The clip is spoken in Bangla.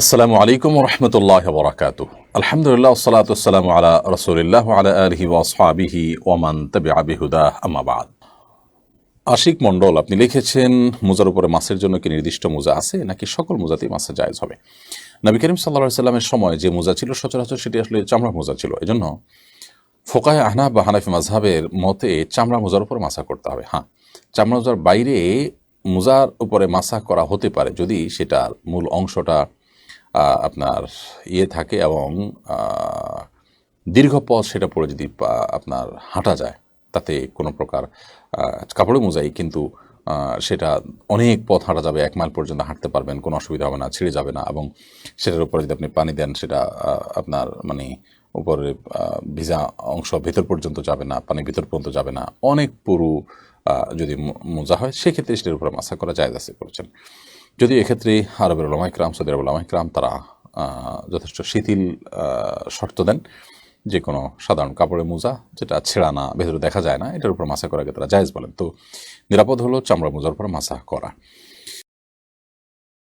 আসসালামু আলাইকুম রহমতুল্লাহ বরাকাত আলহামদুলিল্লাহ সালাতাম আলা রসুলিল্লাহ আলা আলহি ওয়াসহাবিহি ওমান তবে আবিহুদা আমাবাদ আশিক মণ্ডল, আপনি লিখেছেন, মোজার উপরে মাছের জন্য কি নির্দিষ্ট মোজা আছে নাকি সকল মোজাতেই মাছের জায়েজ হবে? নবী করিম সাল্লা সাল্লামের সময় যে মোজা ছিল, সচরাচর সেটি আসলে চামড়া মোজা ছিল। এজন্য ফোকায় আহনা বা হানাফি মাজহাবের মতে চামড়া মোজার উপর মাসা করতে হবে। হ্যাঁ চামড়া মোজার বাইরে মোজার উপরে মাসা করা হতে পারে যদি সেটার মূল অংশটা আপনার ইয়ে থাকে এবং দীর্ঘ পথ সেটা পরে যদি আপনার হাঁটা যায়, তাতে কোনো প্রকার কাপড়ে মোজাই কিন্তু সেটা অনেক পথ হাঁটা যাবে, এক মাইল পর্যন্ত হাঁটতে পারবেন, কোনো অসুবিধা হবে না, ছিঁড়ে যাবে না এবং সেটার উপরে যদি আপনি পানি দেন, সেটা আপনার মানে উপরে ভিজা অংশ ভেতর পর্যন্ত যাবে না পানি ভিতর পর্যন্ত যাবে না, অনেক পুরু যদি মোজা হয়, সেক্ষেত্রে সেটার উপরে মাসা করা যায় করেছেন যদি এক্ষেত্রে আরবের ওলামাইকরাম সৌদি আরব ওলামাইকরাম তারা যথেষ্ট শিথিল শর্ত দেন যে কোনো সাধারণ কাপড়ের মোজা যেটা ছেঁড়া না, ভেতরে দেখা যায় না, এটার উপর মাসা করাকে তারা জায়েজ বলেন। তো নিরাপদ হলো চামড়া মোজার উপর মাসা করা।